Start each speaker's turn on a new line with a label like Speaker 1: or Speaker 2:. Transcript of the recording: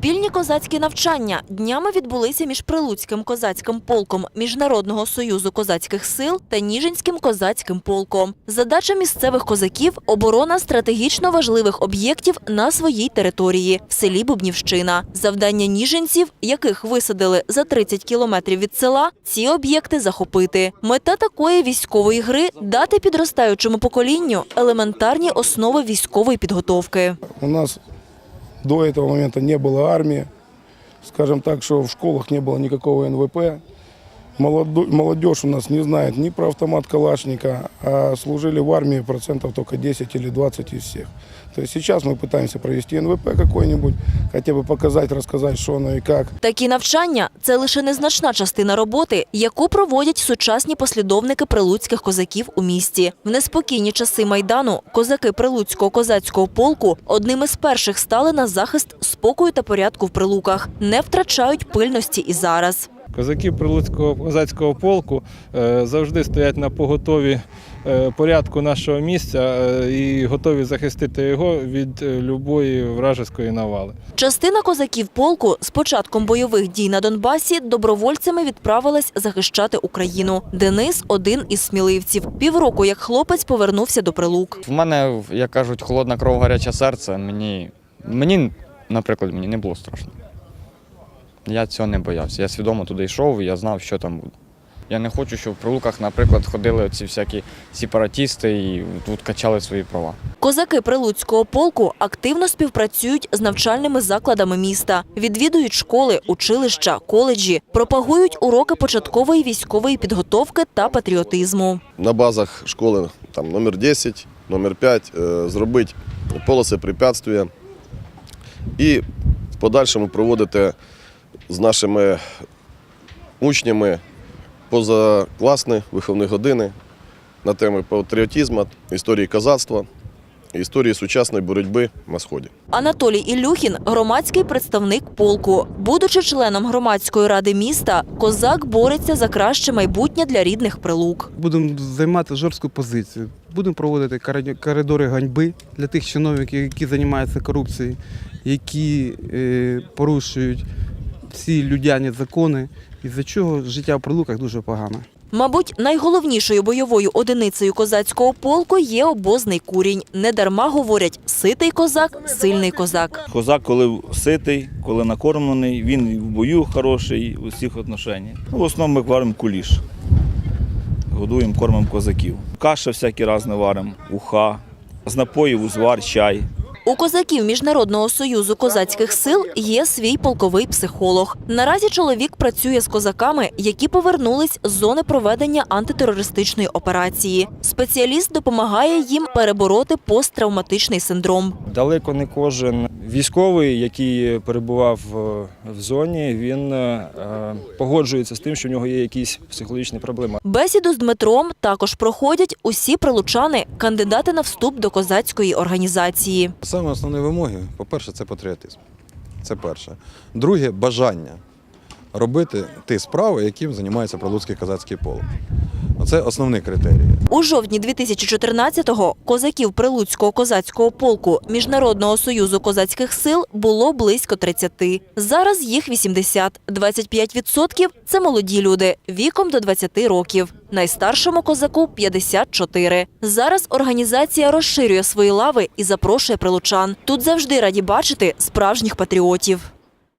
Speaker 1: Спільні козацькі навчання днями відбулися між Прилуцьким козацьким полком Міжнародного союзу козацьких сил та Ніжинським козацьким полком. Задача місцевих козаків оборона стратегічно важливих об'єктів на своїй території в селі Бубнівщина. Завдання ніжинців, яких висадили за 30 кілометрів від села, ці об'єкти захопити. Мета такої військової гри дати підростаючому поколінню елементарні основи військової підготовки.
Speaker 2: У нас до этого момента не было армии. Скажем так, что в школах не было никакого НВП. Молодо- Молодежь у нас не знает ни про автомат Калашника, а служили в армии процентов только 10 или 20 из всех. То есть сейчас мы пытаемся провести НВП какой-нибудь, хотя бы показать, рассказать, что оно и как.
Speaker 1: Такі навчання це лише незначна частина роботи, яку проводять сучасні послідовники прилуцьких козаків у місті. В неспокійні часи майдану козаки прилуцького козацького полку одними з перших стали на захист спокою та порядку в прилуках, не втрачають пильності і зараз.
Speaker 3: Козаки Прилуцького козацького полку е, завжди стоять на поготові е, порядку нашого місця е, і готові захистити його від любої вражеської навали.
Speaker 1: Частина козаків полку з початком бойових дій на Донбасі добровольцями відправилась захищати Україну. Денис один із сміливців. Півроку як хлопець повернувся до прилук.
Speaker 4: В мене, як кажуть, холодна кров, гаряче серце. Мені, мені, наприклад, мені не було страшно. Я цього не боявся. Я свідомо туди йшов, і я знав, що там буде. Я не хочу, щоб в прилуках, наприклад, ходили ці всякі сепаратісти і тут качали свої права.
Speaker 1: Козаки Прилуцького полку активно співпрацюють з навчальними закладами міста, відвідують школи, училища, коледжі, пропагують уроки початкової військової підготовки та патріотизму.
Speaker 5: на базах школи там, номер 10, номер 5 е, зробити полоси препятствия і в подальшому проводити з нашими учнями позакласні виховні години на теми патріотизму, історії козацтва, історії сучасної боротьби на Сході.
Speaker 1: Анатолій Ілюхін – громадський представник полку. Будучи членом громадської ради міста, козак бореться за краще майбутнє для рідних прилук.
Speaker 6: Будемо займати жорстку позицію. Будемо проводити кори- коридори ганьби для тих чиновників, які займаються корупцією, які е, порушують всі людяні закони, із-за чого життя в прилуках дуже погане.
Speaker 1: Мабуть, найголовнішою бойовою одиницею козацького полку є обозний курінь. Недарма говорять «ситий козак – сильний козак».
Speaker 7: Козак, коли ситий, коли накормлений, він і в бою хороший у всіх отношеннях. Ну, в основному ми варимо куліш. Годуємо, кормимо козаків. Каша всякі разне варимо, уха, з напоїв узвар, чай.
Speaker 1: У козаків Міжнародного союзу козацьких сил є свій полковий психолог. Наразі чоловік працює з козаками, які повернулись з зони проведення антитерористичної операції. Спеціаліст допомагає їм перебороти посттравматичний синдром.
Speaker 3: Далеко не кожен військовий, який перебував е, в зоні, він е, погоджується з тим, що в нього є якісь психологічні проблеми.
Speaker 1: Бесіду з Дмитром також проходять усі прилучани, кандидати на вступ до козацької організації.
Speaker 8: Саме основні вимоги, по-перше, це патріотизм. Це перше. Друге бажання робити ті справи, яким займається Прилуцький козацький полк. Це основні критерії.
Speaker 1: У жовтні 2014-го козаків Прилуцького козацького полку Міжнародного союзу козацьких сил було близько 30. Зараз їх 80. 25% – це молоді люди віком до 20 років. Найстаршому козаку 54. Зараз організація розширює свої лави і запрошує прилучан. Тут завжди раді бачити справжніх патріотів.